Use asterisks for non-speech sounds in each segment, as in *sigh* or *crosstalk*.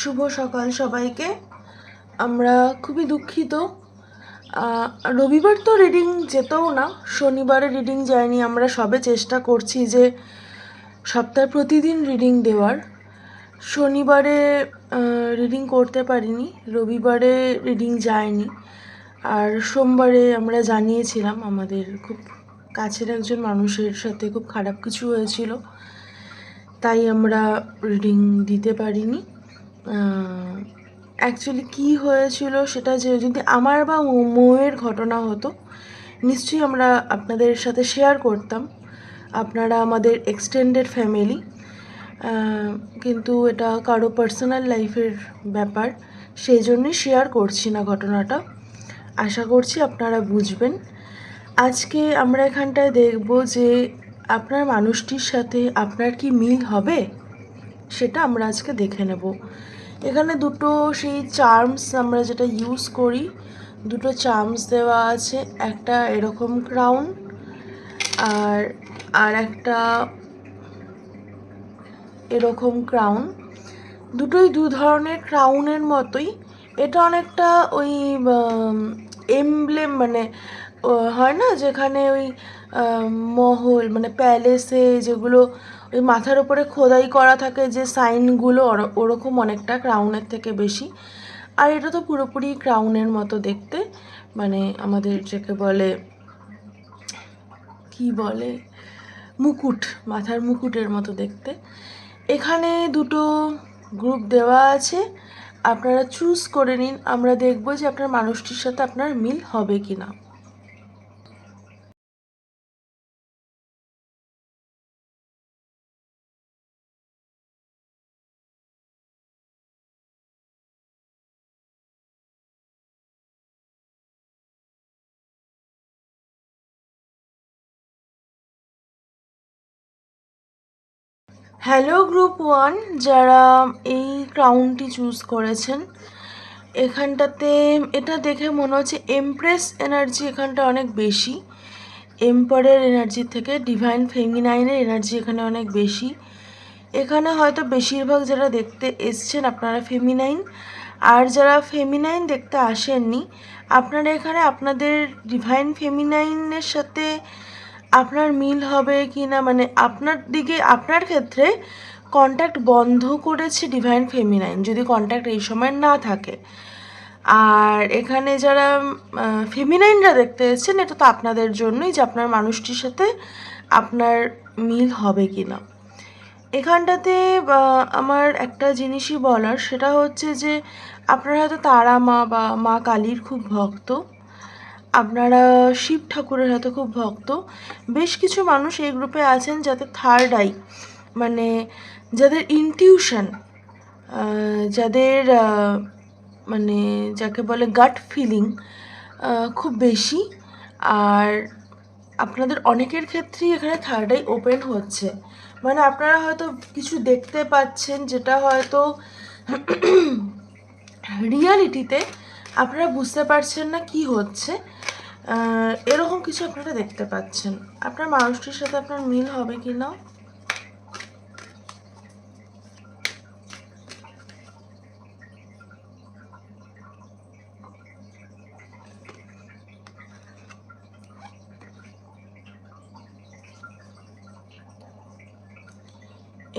শুভ সকাল সবাইকে। আমরা খুবই দুঃখিত। রবিবার তো রিডিং যেতেও না, শনিবারে রিডিং যায়নি। আমরা সবে চেষ্টা করছি যে সপ্তাহে প্রতিদিন রিডিং দেওয়ার। শনিবারে রিডিং করতে পারিনি, রবিবারে রিডিং যায়নি। আর সোমবারে আমরা জানিয়েছিলাম, আমাদের খুব কাছের একজন মানুষের সাথে খুব খারাপ কিছু হয়েছিল, তাই আমরা রিডিং দিতে পারিনি। অ্যাকচুয়ালি কী হয়েছিল সেটা যে যদি আমার বা মৌয়ের ঘটনা হতো, নিশ্চয়ই আমরা আপনাদের সাথে শেয়ার করতাম। আপনারা আমাদের এক্সটেন্ডেড ফ্যামিলি কিন্তু এটা কারও পার্সোনাল লাইফের ব্যাপার, সেই জন্যই শেয়ার করছি না ঘটনাটা। আশা করছি আপনারা বুঝবেন। আজকে আমরা এখানটায় দেখব যে আপনার মানুষটির সাথে আপনার কি মিল হবে, সেটা আমরা আজকে দেখে নেব। এখানে দুটো সেই চার্মস আমরা যেটা ইউজ করি। দুটো চার্মস দেওয়া আছে, একটা এরকম ক্রাউন আর আর একটা এরকম ক্রাউন দুটোই দু ধরনের ক্রাউনের মতোই। এটা অনেকটা ওই এমব্লেম মানে হয় না? যেখানে ওই মহল মানে প্যালেসে যেগুলো ওই মাথার উপরে খোদাই করা থাকে যে সাইনগুলো ওর- ওরকম অনেকটা ক্রাউনের থেকে বেশি। আর এটা তো পুরোপুরি ক্রাউনের মতো দেখতে। মানে আমাদের যাকে বলে, কি বলে? মুকুট, মাথার মুকুটের মতো দেখতে। এখানে দুটো গ্রুপ দেওয়া আছে। আপনারা চুজ করে নিন। আমরা দেখব যে আপনার মানুষটির সাথে আপনার মিল হবে কি না হ্যালো গ্রুপ ওয়ান যারা এই ক্রাউনটি চুজ করেছেন, এখানটাতে এটা দেখে মনে হচ্ছে এমপ্রেস এনার্জি এখানটা অনেক বেশি। এম্পারের এনার্জির থেকে ডিভাইন ফেমিনাইনের এনার্জি এখানে অনেক বেশি। এখানে হয়তো বেশিরভাগ যারা দেখতে এসছেন আপনারা ফেমিনাইন আর যারা ফেমিনাইন দেখতে আসেননি, আপনারা এখানে আপনাদের ডিভাইন ফেমিনাইনের সাথে আপনার মিল হবে কি না মানে আপনার দিকে, আপনার ক্ষেত্রে কন্ট্যাক্ট বন্ধ করেছে ডিভাইন ফেমিনাইন যদি কন্ট্যাক্ট এই সময় না থাকে। আর এখানে যারা ফেমিনাইনরা দেখতে এসেছেন, এটা তো আপনাদের জন্যই যে আপনার মানুষটির সাথে আপনার মিল হবে কি না এখানটাতে আমার একটা জিনিসই বলার, সেটা হচ্ছে যে আপনারা হয়তো তারা মা বা মা কালীর খুব ভক্ত। আপনারা শিব ঠাকুরের হয়তো খুব ভক্ত। বেশ কিছু মানুষ এই গ্রুপে আছেন যাতে থার্ড আই মানে যাদের ইনটিউশন যাদের মানে যাকে বলে গাট ফিলিং খুব বেশি। আর আপনাদের অনেকের ক্ষেত্রেই এখানে থার্ড আই ওপেন হচ্ছে। মানে আপনারা হয়তো কিছু দেখতে পাচ্ছেন যেটা হয়তো *clears throat* রিয়ালিটিতে আপনারা বুঝতে পারছেন না কি হচ্ছে? এরকম কিছু আপনারা দেখতে পাচ্ছেন। আপনার মানুষটির সাথে আপনার মিল হবে কি না?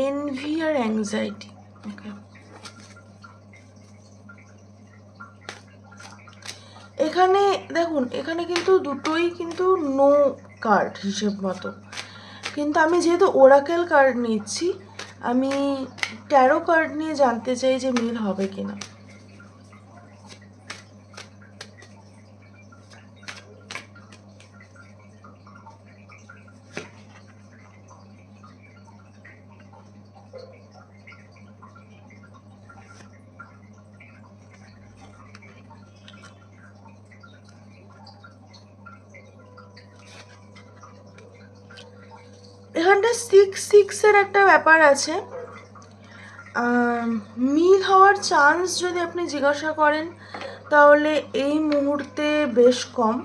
এনভি আর অ্যাংজাইটি ওকে এখানে, দেখুন, এখানে কিন্তু দুটোই কিন্তু নো কার্ড হিসেব মতো। কিন্তু আমি যেহেতু ওরাকেল কার্ড নিচ্ছি, আমি ট্যারো কার্ড নিয়ে জানতে চাই যে মিল হবে কিনা। এখানটা সিক্স সিক্সের একটা ব্যাপার আছে। মিল হওয়ার চান্স যদি আপনি জিজ্ঞাসা করেন, তাহলে এই মুহূর্তে বেশ কম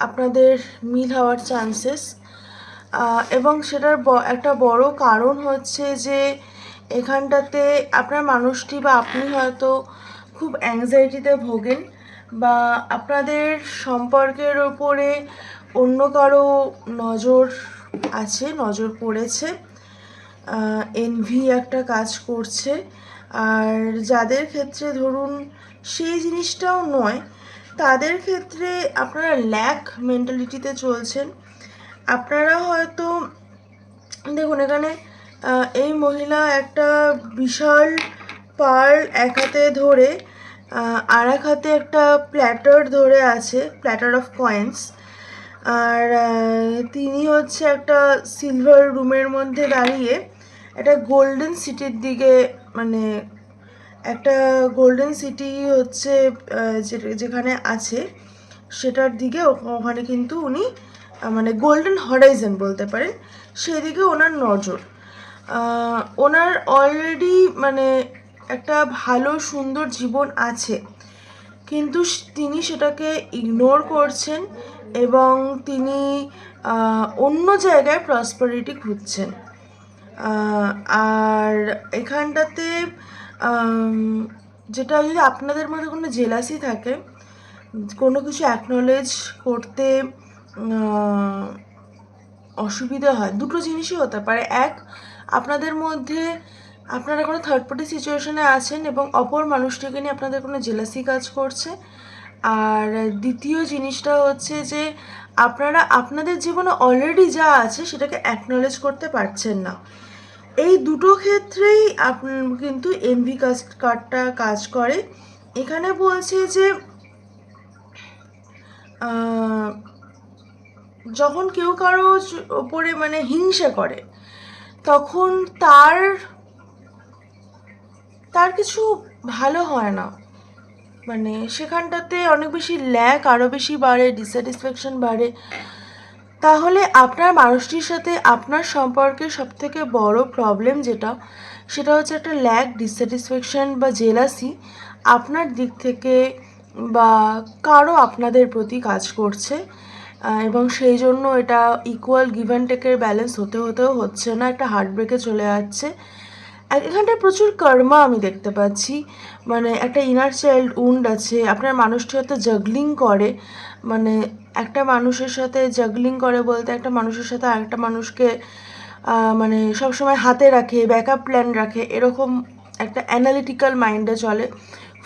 আপনাদের মিল হওয়ার চান্সেস এবং সেটার একটা বড় কারণ হচ্ছে যে, এখানটাতে আপনার মানুষটি বা আপনি হয়তো খুব অ্যাংজাইটিতে ভোগেন বা আপনাদের সম্পর্কের ওপরে অন্য কারও নজর আছে, নজর পড়েছে। এনভি একটা কাজ করছে। আর যাদের ক্ষেত্রে ধরুন সেই জিনিসটাও নয়, তাদের ক্ষেত্রে আপনারা ল্যাক মেন্টালিটিতে চলছেন। আপনারা হয়তো, দেখুন এখানে এই মহিলা একটা বিশাল পার্ল এক হাতে ধরে আর এক হাতে একটা প্ল্যাটার ধরে আছে প্ল্যাটার অফ কয়েন্স আর তিনি হচ্ছে একটা সিলভার রুমের মধ্যে দাঁড়িয়ে একটা গোল্ডেন সিটির দিকে মানে একটা গোল্ডেন সিটি হচ্ছে যেখানে আছে, সেটার দিকে ওখানে কিন্তু উনি মানে গোল্ডেন হরাইজেন বলতে পারেন সেদিকে ওনার নজর। ওনার অলরেডি মানে একটা ভালো সুন্দর জীবন আছে, কিন্তু তিনি সেটাকে ইগনোর করছেন এবং তিনি অন্য জায়গায় প্রসপারিটি খুঁজছেন। আর এখানটাতে যেটা যদি আপনাদের মধ্যে কোনো জেলাসি থাকে, কোনো কিছু অ্যাকনোলেজ করতে অসুবিধা হয়, দুটো জিনিসই হতে পারে। এক, আপনাদের মধ্যে, আপনারা কোনো থার্ড পার্টি সিচুয়েশনে আছেন এবং অপর মানুষটিকে নিয়ে আপনাদের কোনো জেলাসি কাজ করছে। আর দ্বিতীয় জিনিসটা হচ্ছে যে আপনারা, আপনাদের জীবনে অলরেডি যা আছে সেটাকে অ্যাকনোলেজ করতে পারছেন না। এই দুটো ক্ষেত্রেই আপ, কিন্তু এমভি কাজ কার্ডটা কাজ করে। এখানে বলছে যে যখন কেউ কারও ওপরে মানে হিংসা করে, তখন তার তার কিছু ভালো হয় না। মানে সেখানটাতে অনেক বেশি ল্যাক আরও বেশি বাড়ে ডিস্যাটিসফ্যাকশন বাড়ে। তাহলে আপনার মানুষটির সাথে আপনার সম্পর্কের সবথেকে বড় প্রবলেম যেটা, সেটা হচ্ছে একটা ল্যাক ডিস্যাটিসফ্যাকশন বা জেলাসি আপনার দিক থেকে বা কারও আপনাদের প্রতি কাজ করছে এবং সেই জন্য এটা ইকুয়াল গিভ অ্যান্ড টেকের ব্যালেন্স হতে হতেও হচ্ছে না, একটা হার্ট ব্রেকে চলে যাচ্ছে। এখানটায় প্রচুর কর্মা আমি দেখতে পাচ্ছি। মানে একটা ইনার চাইল্ড উন্ড আছে, আপনার মানুষটি হয়তো জাগলিং করে। মানে একটা মানুষের সাথে জাগলিং করে বলতে একটা মানুষের সাথে আরেকটা মানুষকে মানে সবসময় হাতে রাখে ব্যাকআপ প্ল্যান রাখে, এরকম একটা অ্যানালিটিক্যাল মাইন্ডে চলে।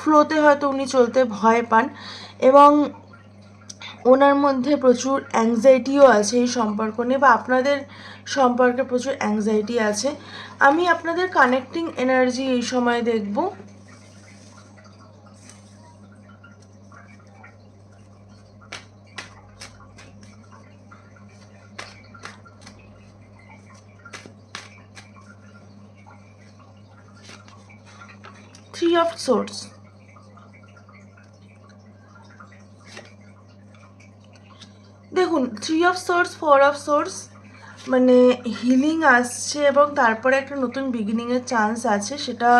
ফ্লোতে হয়তো উনি চলতে ভয় পান এবং ওনার মধ্যে প্রচুর অ্যাংজাইটিও আছে এই সম্পর্ক নিয়ে বা আপনাদের সম্পর্কে প্রচুর অ্যাংজাইটি আছে। আমি আপনাদের কানেক্টিং এনার্জি এই সময় দেখব। থ্রি অফ সোর্স দেখুন three of source four of source মানে হিলিং আসছে এবং তারপরে একটা নতুন বিগিনিংয়ের চান্স আছে, সেটা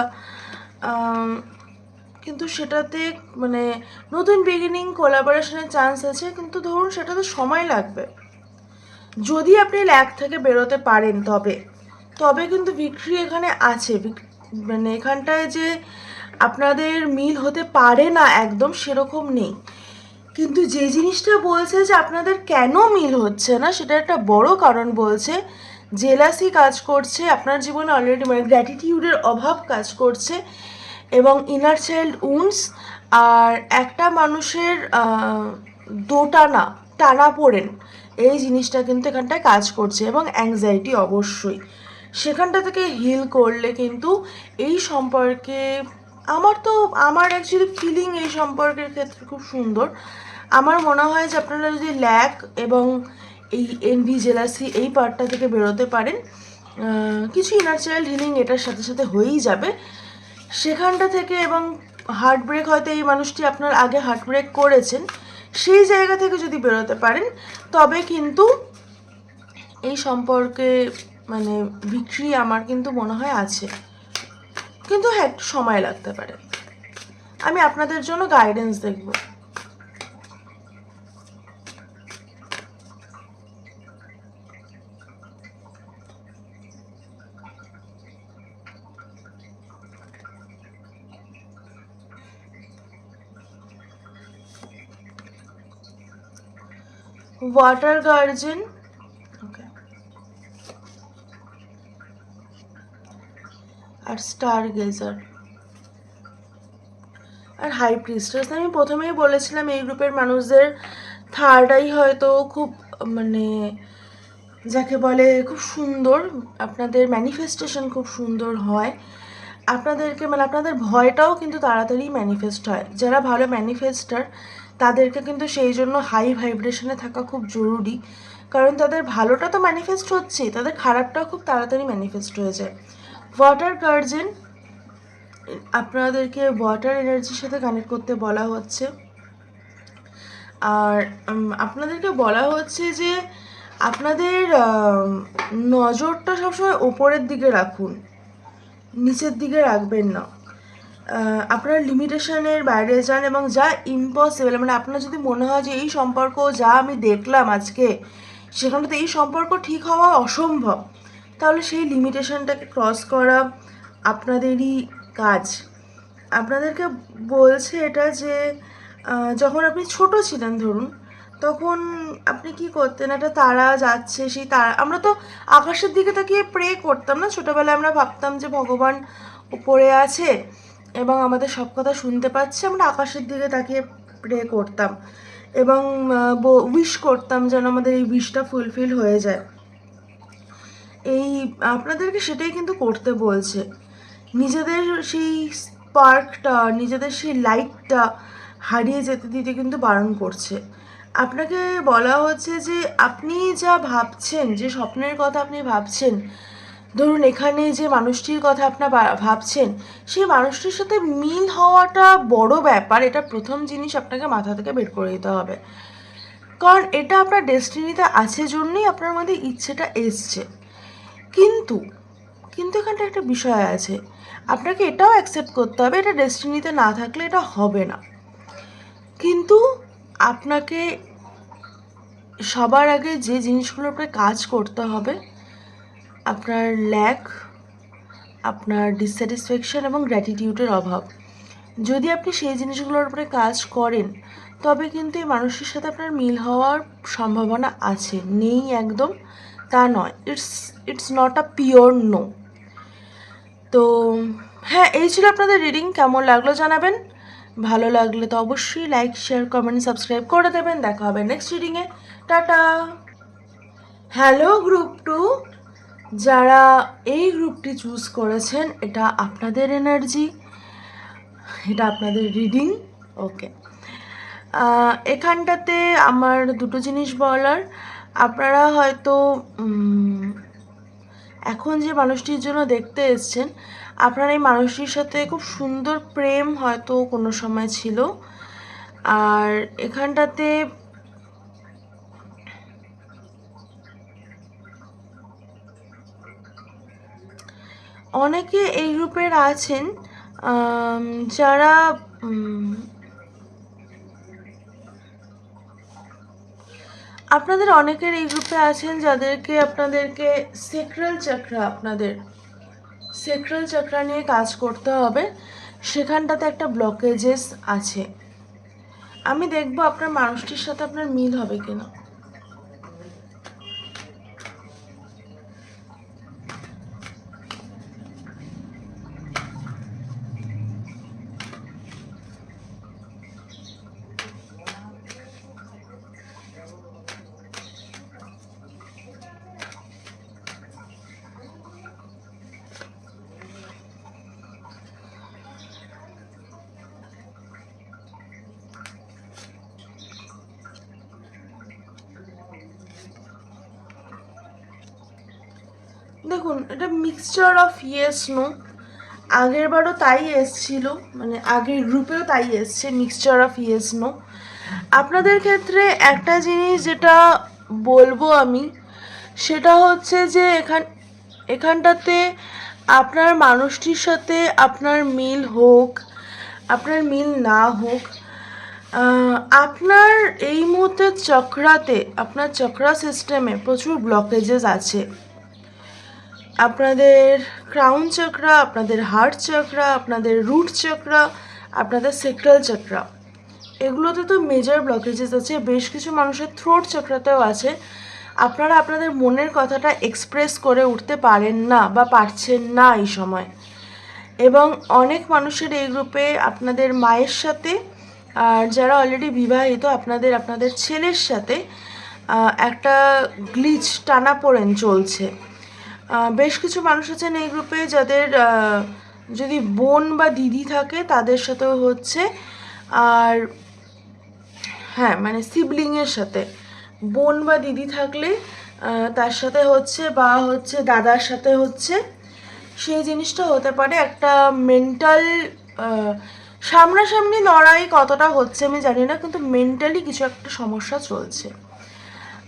কিন্তু সেটাতে মানে নতুন বিগিনিং কোলাবোরেশনের চান্স আছে, কিন্তু ধরুন সেটাতে সময় লাগবে। যদি আপনি ল্যাক থেকে বেরোতে পারেন তবে তবে কিন্তু বিক্রি এখানে আছে। মানে এখানটায় যে আপনাদের মিল হতে পারে না একদম সেরকম নেই। কিন্তু যে জিনিসটা বলছে যে আপনাদের কেন মিল হচ্ছে না, সেটা একটা বড় কারণ বলছে। জেলাসি কাজ করছে, আপনার জীবনে অলরেডি মানে গ্র্যাটিটিউডের অভাব কাজ করছে এবং ইনার চাইল্ড উন্স আর একটা মানুষের দোটানা, টানা পড়েন, এই জিনিসটা কিন্তু এখানটায় কাজ করছে এবং অ্যাংজাইটি অবশ্যই। সেখানটা থেকে হিল করলে কিন্তু এই সম্পর্কে, আমার তো, আমার অ্যাকচুয়ালি ফিলিং এই সম্পর্কের ক্ষেত্রে খুব সুন্দর। আমার মনে হয় যে আপনারা যদি ল্যাক এবং এই এনভি জেলাসি এই পার্টটা থেকে বেরোতে পারেন কিছু ইনার চাইল্ড হিলিং এটার সাথে সাথে হয়েই যাবে। সেখানটা থেকে এবং হার্ট ব্রেক হয়তো এই মানুষটি আপনার আগে হার্ট ব্রেক করেছেন, সেই জায়গা থেকে যদি বেরোতে পারেন, তবে কিন্তু এই সম্পর্কে মানে বিক্রি আমার কিন্তু মনে হয় আছে। কিন্তু হ্যাঁ সময় লাগতে পারে। আমি আপনাদের জন্য গাইডেন্স দেখব। ওয়াটার গার্জেন ওকে আর স্টার গেজার আর হাই প্রিস্টার্স আমি প্রথমেই বলেছিলাম এই গ্রুপের মানুষদের থার্ড আই হয়তো খুব মানে যাকে বলে খুব সুন্দর, আপনাদের ম্যানিফেস্টেশন খুব সুন্দর হয়। আপনাদেরকে মানে আপনাদের ভয়টাও কিন্তু তাড়াতাড়ি ম্যানিফেস্ট হয়। যারা ভালো ম্যানিফেস্টার তাদেরকে কিন্তু সেই জন্য হাই ভাইব্রেশনে থাকা খুব জরুরি। কারণ তাদের ভালোটা তো ম্যানিফেস্ট হচ্ছেই তাদের খারাপটাও খুব তাড়াতাড়ি ম্যানিফেস্ট হয়ে যায়। ওয়াটার গার্জেন আপনাদেরকে ওয়াটার এনার্জির সাথে কানেক্ট করতে বলা হচ্ছে। আর আপনাদেরকে বলা হচ্ছে যে, আপনাদের নজরটা সবসময় ওপরের দিকে রাখুন, নিচের দিকে রাখবেন না। আপনার লিমিটেশনের বাইরে যান এবং যা ইম্পসিবল মানে আপনার যদি মনে হয় যে এই সম্পর্ক যা আমি দেখলাম আজকে, সেখানে তো এই সম্পর্ক ঠিক হওয়া অসম্ভব, তাহলে সেই লিমিটেশনটাকে ক্রস করা আপনাদেরই কাজ। আপনাদেরকে বলছে এটা যে যখন আপনি ছোট ছিলেন ধরুন, তখন আপনি কি করতেন? একটা তারা যাচ্ছে, সেই তারা আমরা তো আকাশের দিকে তাকিয়ে প্রে করতাম না। ছোটোবেলায় আমরা ভাবতাম যে ভগবান উপরে আছে। এবং আমাদের সব কথা শুনতে পাচ্ছে, আমরা আকাশের দিকে তাকিয়ে প্রে করতাম এবং উইশ করতাম যেন আমাদের এই উইশটা ফুলফিল হয়ে যায়। এই, আপনাদেরকে সেটাই কিন্তু করতে বলছে। নিজেদের সেই স্পার্কটা নিজেদের সেই লাইটটা হারিয়ে যেতে দিতে কিন্তু বারণ করছে। আপনাকে বলা হচ্ছে যে আপনি যা ভাবছেন, যে স্বপ্নের কথা আপনি ভাবছেন ধরুন, এখানে যে মানুষটির কথা আপনার ভাবছেন, সেই মানুষটির সাথে মিল হওয়াটা বড় ব্যাপার। এটা প্রথম জিনিস আপনাকে মাথা থেকে বের করে দিতে হবে। কারণ এটা আপনার ডেস্টিনিতে আছে জন্যই আপনার মধ্যে ইচ্ছেটা এসছে। কিন্তু কিন্তু এখানটা একটা বিষয় আছে। আপনাকে এটাও অ্যাকসেপ্ট করতে হবে, এটা ডেস্টিনিতে না থাকলে এটা হবে না। কিন্তু আপনাকে সবার আগে যে জিনিসগুলোর উপরে কাজ করতে হবে আপনার ল্যাক আপনার ডিসস্যাটিসফ্যাকশন এবং গ্র্যাটিটিউডের অভাব। যদি আপনি সেই জিনিসগুলোর উপরে কাজ করেন, তবে কিন্তু এই মানুষের সাথে আপনার মিল হওয়ার সম্ভাবনা আছে। নেই একদম, তা নয়। It's it's not a pure no তো হ্যাঁ এই ছিল আপনাদের রিডিং কেমন লাগল জানাবেন? ভালো লাগলে তো অবশ্যই লাইক শেয়ার কমেন্ট সাবস্ক্রাইব করে দেবেন। দেখা হবে নেক্সট রিডিংয়ে টাটা! হ্যালো গ্রুপ টু যারা এই গ্রুপটি চুজ করেছেন, এটা আপনাদের এনার্জি, এটা আপনাদের রিডিং, ওকে। এখানটাতে আমার দুটো জিনিস বলার। আপনারা হয়তো এখন যে মানুষটির জন্য দেখতে এসছেন, আপনার এই মানুষটির সাথে খুব সুন্দর প্রেম হয়তো কোনো সময় ছিল। আর এখানটাতে অনেকে এই গ্রুপের আছেন যারা আপনাদের অনেকের এই গ্রুপে আছেন যাদেরকে আপনাদেরকে সেক্রাল চক্রা আপনাদের সেক্রাল চক্রা নিয়ে কাজ করতে হবে। সেখানটাতে একটা ব্লকেজেস আছে। আমি দেখব আপনার মানুষটির সাথে আপনার মিল হবে কিনা। দেখুন, এটা মিক্সচার অফ ইয়েস নো আগের বারও তাই এসছিল মানে আগের গ্রুপেও তাই এসছে মিক্সচার অফ ইয়েস নো আপনাদের ক্ষেত্রে একটা জিনিস যেটা বলব আমি, সেটা হচ্ছে যে এখান, এখানটাতে আপনার মানুষটির সাথে আপনার মিল হোক, আপনার মিল না হোক আপনার এই মুহূর্তে চক্রাতে, আপনার চক্রা সিস্টেমে প্রচুর ব্লকেজেস আছে। আপনাদের ক্রাউন চক্রা আপনাদের হার্ট চক্রা আপনাদের রুট চক্রা আপনাদের সেক্রাল চক্রা এগুলোতে তো মেজর ব্লকেজেস আছে বেশ কিছু মানুষের থ্রোট চক্রাতেও আছে। আপনারা আপনাদের মনের কথাটা এক্সপ্রেস করে উঠতে পারেন না বা পারছেন না এই সময়। এবং অনেক মানুষের এই গ্রুপে আপনাদের মায়ের সাথে আর যারা অলরেডি বিবাহিত আপনাদের আপনাদের ছেলের সাথে একটা গ্লিচ টানাপোড়েন চলছে। আহ, বেশ কিছু মানুষ আছেন এই গ্রুপে যাদের যদি বোন বা দিদি থাকে তাদের সাথেও হচ্ছে। আর হ্যাঁ মানে সিবলিংয়ের সাথে। বোন বা দিদি থাকলে তার সাথে হচ্ছে বা হচ্ছে দাদার সাথে হচ্ছে। সেই জিনিসটা হতে পারে একটা মেন্টাল সামনাসামনি লড়াই কতটা হচ্ছে আমি জানি না, কিন্তু মেন্টালি কিছু একটা সমস্যা চলছে।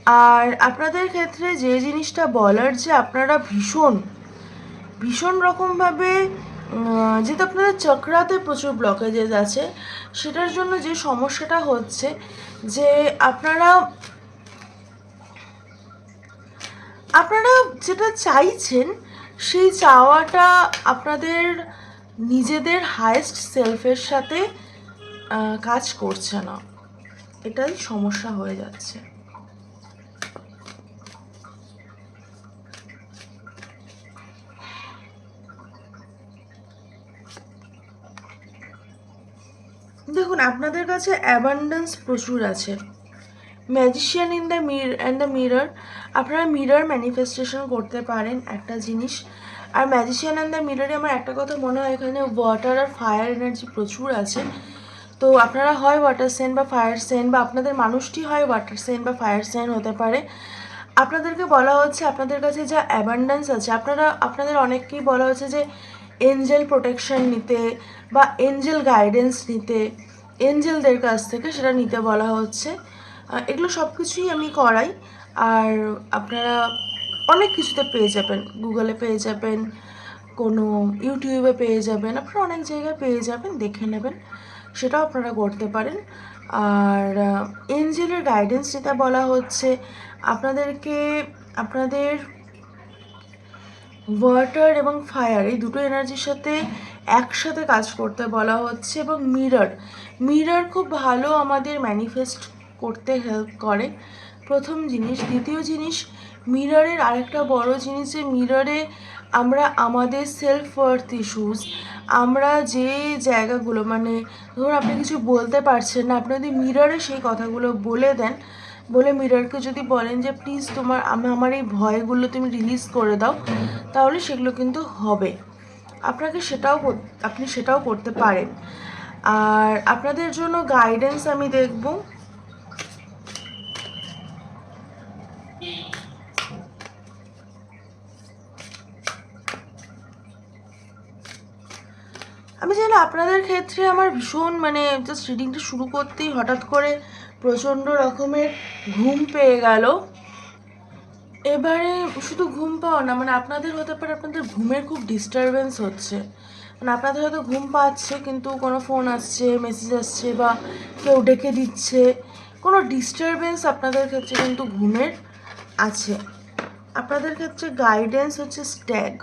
আর আপনাদের ক্ষেত্রে যে জিনিসটা বলার যে আপনারা ভীষণ ভীষণ রকমভাবে যেহেতু আপনাদের চক্রাতে প্রচুর ব্লকেজেস আছে, সেটার জন্য যে সমস্যাটা হচ্ছে যে আপনারা আপনারা যেটা চাইছেন, সেই চাওয়াটা আপনাদের নিজেদের হায়েস্ট সেলফের সাথে কাজ করছে না। এটাই সমস্যা হয়ে যাচ্ছে। দেখুন, আপনাদের কাছে অ্যাবান্ডেন্স প্রচুর আছে। Magician in the mirror and the mirror আপনারা মিরর ম্যানিফেস্টেশন করতে পারেন একটা জিনিস। আর ম্যাজিশিয়ান অ্যান্ড দ্য মিররে আমার একটা কথা মনে হয়, এখানে ওয়াটার আর ফায়ার এনার্জি প্রচুর আছে। তো আপনারা হয় ওয়াটার সেন বা ফায়ার সেন বা আপনাদের মানুষটি হয় ওয়াটার সেন বা ফায়ার সেন হতে পারে। আপনাদেরকে বলা হচ্ছে, আপনাদের কাছে যা অ্যাবান্ডেন্স আছে, আপনারা, আপনাদের অনেককেই বলা হচ্ছে যে এঞ্জেল প্রোটেকশন নিতে বা এঞ্জেল গাইডেন্স নিতে এঞ্জেলদের কাছ থেকে সেটা নিতে বলা হচ্ছে। এগুলো সব কিছুই আমি করাই। আর আপনারা অনেক কিছুতে পেয়ে যাবেন। গুগলে পেয়ে যাবেন, কোনো ইউটিউবে পেয়ে যাবেন, আপনারা অনেক জায়গায় পেয়ে যাবেন, দেখে নেবেন। সেটাও আপনারা করতে পারেন। আর এঞ্জেলের গাইডেন্স যেটা বলা হচ্ছে, আপনাদেরকে, আপনাদের ওয়াটার এবং ফায়ার এই দুটো এনার্জির সাথে একসাথে কাজ করতে বলা হচ্ছে এবং মিরর মিরর খুব ভালো আমাদের ম্যানিফেস্ট করতে হেল্প করে। প্রথম জিনিস। দ্বিতীয় জিনিস মিররের আরেকটা বড় জিনিস যে মিররে আমরা আমাদের সেলফ ওয়ার্থ ইস্যুস আমরা যে জায়গাগুলো মানে ধরুন আপনি কিছু বলতে পারছেন না, আপনি যদি মিররে সেই কথাগুলো বলে দেন বলে মিররকে যদি বলেন যে, প্লিজ তোমার, আমি আমার এই ভয়গুলো তুমি রিলিজ করে দাও, তাহলে সেগুলো কিন্তু হবে। আপনাকে সেটাও আপনি সেটাও করতে পারেন। আর আপনাদের জন্য গাইডেন্স আমি দেখব। আমি জানি আপনাদের ক্ষেত্রে আমার ভীষণ মানে জাস্ট রিডিংটা শুরু করতেই হঠাৎ করে প্রচণ্ড রকমের ঘুম পেয়ে গেল। এবারে শুধু ঘুম পাওয়া না মানে আপনাদের হতে পারে আপনাদের ঘুমের খুব ডিস্টারবেন্স হচ্ছে। মানে আপনাদের হয়তো ঘুম পাচ্ছে, কিন্তু কোনো ফোন আসছে মেসেজ আসছে, বা কেউ ডেকে দিচ্ছে। কোনো ডিস্টারবেন্স আপনাদের ক্ষেত্রে কিন্তু ঘুমের আছে। আপনাদের ক্ষেত্রে গাইডেন্স হচ্ছে স্ট্যাগ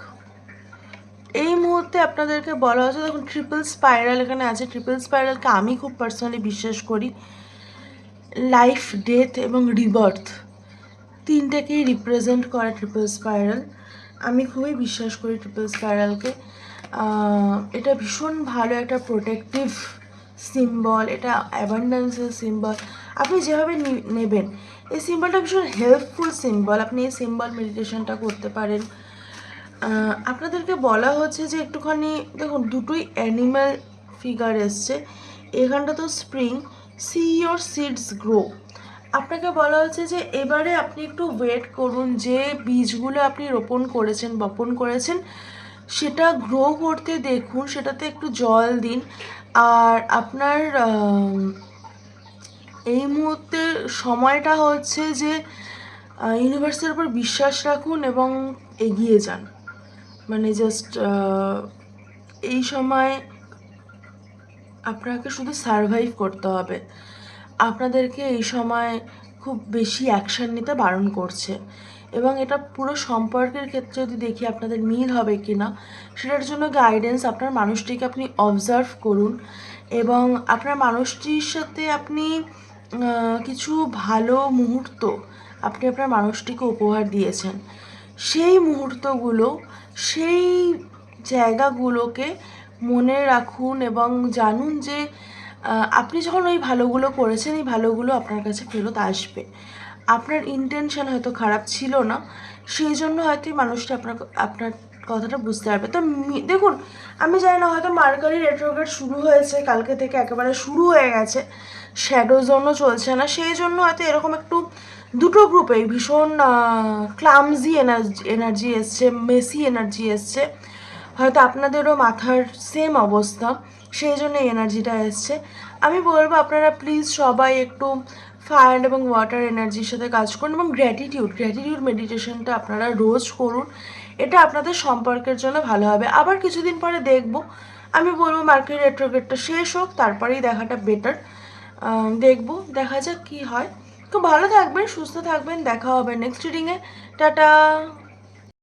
এই মুহূর্তে আপনাদেরকে বলা হচ্ছে, দেখুন ট্রিপল স্পাইরাল এখানে আছে। ট্রিপল স্পাইরালকে আমি খুব পার্সোনালি বিশ্বাস করি। লাইফ, ডেথ এবং রিবার্থ তিনটেকেই রিপ্রেজেন্ট করে ট্রিপল স্পাইরাল। আমি খুবই বিশ্বাস করি ট্রিপল স্পাইরালকে। এটা ভীষণ ভালো একটা প্রোটেক্টিভ সিম্বল, এটা অ্যাবান্ডেন্সের সিম্বল। আপনি যেভাবে নেবেন, এই সিম্বলটা ভীষণ হেল্পফুল সিম্বল। আপনি এই সিম্বল মেডিটেশনটা করতে পারেন। আপনাদেরকে বলা হচ্ছে যে একটুখানি, দেখুন, দুটোই অ্যানিম্যাল ফিগার এসছে। এখানটা তো spring see your seeds grow আপনাকে বলা হচ্ছে যে এবারে আপনি একটু ওয়েট করুন, যে বীজগুলো আপনি রোপণ করেছেন, বপন করেছেন, সেটা গ্রো করতে দেখুন, সেটাতে একটু জল দিন। আর আপনার এই মুহূর্তে সময়টা হচ্ছে যে ইউনিভার্সের উপর বিশ্বাস রাখুন এবং এগিয়ে যান। মানে জাস্ট এই সময় আপনাকে শুধু সারভাইভ করতে হবে। আপনাদেরকে এই সময় খুব বেশি অ্যাকশন নিতে বারণ করছে। এবং এটা পুরো সম্পর্কের ক্ষেত্রে যদি দেখি আপনাদের মিল হবে কি না সেটার জন্য গাইডেন্স আপনার মানুষটিকে আপনি অবজার্ভ করুন। এবং আপনার মানুষটির সাথে আপনি কিছু ভালো মুহূর্ত আপনি আপনার মানুষটিকে উপহার দিয়েছেন। সেই মুহূর্তগুলো, সেই জায়গাগুলোকে মনে রাখুন এবং জানুন যে আপনি যখন ওই ভালোগুলো করেছেন, এই ভালোগুলো আপনার কাছে ফেরত আসবে। আপনার ইন্টেনশন হয়তো খারাপ ছিল না, সেই জন্য হয়তো মানুষটা আপনার আপনার কথাটা বুঝতে পারবে। তো দেখুন, আমি জানি না, হয়তো মার্কারি রেট্রোগ্রেড শুরু হয়েছে, কালকে থেকে একেবারে শুরু হয়ে গেছে শ্যাডো জোনও চলছে না, সেই জন্য হয়তো এরকম একটু দুটো গ্রুপেই ভীষণ ক্লামজি এনার্জি এনার্জি এসছে মেসি এনার্জি এসছে। হয়তো আপনাদেরও মাথার সেম অবস্থা, সেই জন্য এনার্জিটা এসছে। আমি বলব আপনারা প্লিজ সবাই একটু ফায়ার এবং ওয়াটার এনার্জির সাথে কাজ করুন এবং গ্র্যাটিটিউড গ্র্যাটিটিউড মেডিটেশনটা আপনারা রোজ করুন। এটা আপনাদের সম্পর্কের জন্য ভালো হবে। আবার কিছুদিন পরে দেখব। আমি বলব মার্কেট রেট্রোগেটটা শেষ হোক, তারপরেই দেখাটা বেটার দেখব, দেখা যাক কি হয়। খুব ভালো থাকবেন, সুস্থ থাকবেন, দেখা হবে নেক্সট রিডিংয়ে টাটা!